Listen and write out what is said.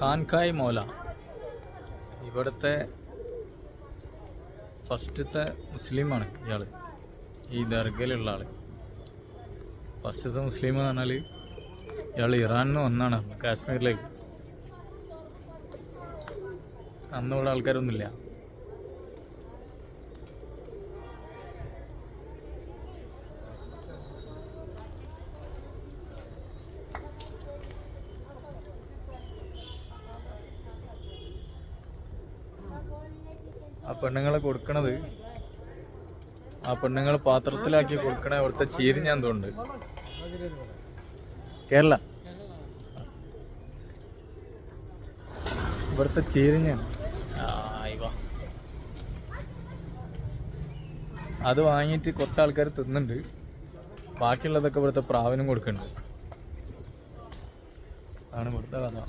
ഖാൻഖായ് മോല. ഇവിടുത്തെ ഫസ്റ്റത്തെ മുസ്ലിമാണ് ഇയാൾ ഈ ദർഗയിലുള്ള ആൾ ഫസ്റ്റത്തെ മുസ്ലിം എന്ന് പറഞ്ഞാൽ ഇയാൾ ഇറാനിൽ നിന്ന് വന്നാണ് കാശ്മീരിലേക്ക്. അന്നുള്ള ആൾക്കാരൊന്നുമില്ല. ആ പെണ്ണുങ്ങളെ കൊടുക്കണത് ആ പെണ്ണുങ്ങൾ പാത്രത്തിലാക്കി കൊടുക്കണ അവിടുത്തെ ചീരി ഞാൻ തോന്നുന്നുണ്ട് കേരള. ഇവിടുത്തെ ചീരിഞ്ഞാൻ അത് വാങ്ങിയിട്ട് കുറച്ച് ആൾക്കാർ തിന്നുന്നുണ്ട്. ബാക്കിയുള്ളതൊക്കെ ഇവിടുത്തെ പ്രാവിനും കൊടുക്കുന്നുണ്ട് ആണ് ഇവിടുത്തെ കഥ.